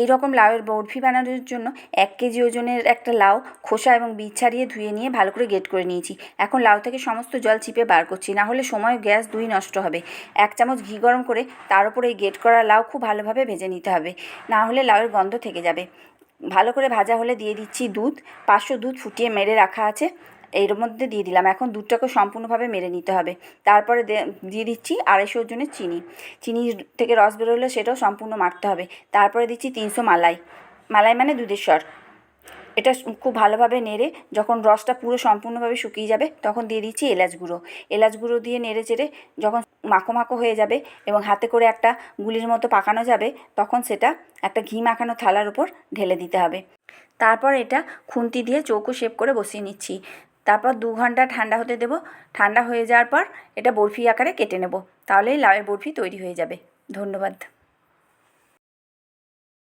এই রকম লাউয়ের বরফি বানানোর জন্য এক কেজি ওজনের একটা লাউ খোসা এবং বীজ ছাড়িয়ে ধুয়ে নিয়ে ভালো করে গেট করে নিয়েছি। এখন লাউ থেকে সমস্ত জল চিপে বার করছি না হলে সময় গ্যাস দুই নষ্ট হবে। এক চামচ ঘি গরম করে তার উপর এই গ্রেট করা লাউ খুব ভালোভাবে ভেজে নিতে হবে না হলে লাউয়ের গন্ধ থেকে যাবে। ভালো করে ভাজা হলে দিয়ে দিচ্ছি দুধ, পাঁচশো দুধ ফুটিয়ে মেরে রাখা আছে। এর মধ্যে দিয়ে দিলাম। এখন দুধটাকে সম্পূর্ণভাবে মেরে নিতে হবে। তারপরে দিয়ে দিচ্ছি আড়াইশো ওজনের চিনি। চিনি থেকে রস বেরোলে সেটাও সম্পূর্ণ মারতে হবে। তারপরে দিচ্ছি তিনশো মালাই। মালাই মানে দুধের স্বর। এটা খুব ভালোভাবে নেড়ে যখন রসটা পুরো সম্পূর্ণভাবে শুকিয়ে যাবে তখন দিয়ে দিচ্ছি এলাচ গুঁড়ো। এলাচ গুঁড়ো দিয়ে নেড়ে চেড়ে যখন মাখো মাখো হয়ে যাবে এবং হাতে করে একটা গুলির মতো পাকানো যাবে তখন সেটা একটা ঘি মাখানো থালার উপর ঢেলে দিতে হবে। তারপর এটা খুন্তি দিয়ে চৌকো শেপ করে বসিয়ে নিচ্ছি। তারপর দু ঘণ্টা ঠান্ডা হতে দেবো। ঠান্ডা হয়ে যাওয়ার পর এটা বরফি আকারে কেটে নেব। তাহলেই লাউয়ের বরফি তৈরি হয়ে যাবে। ধন্যবাদ।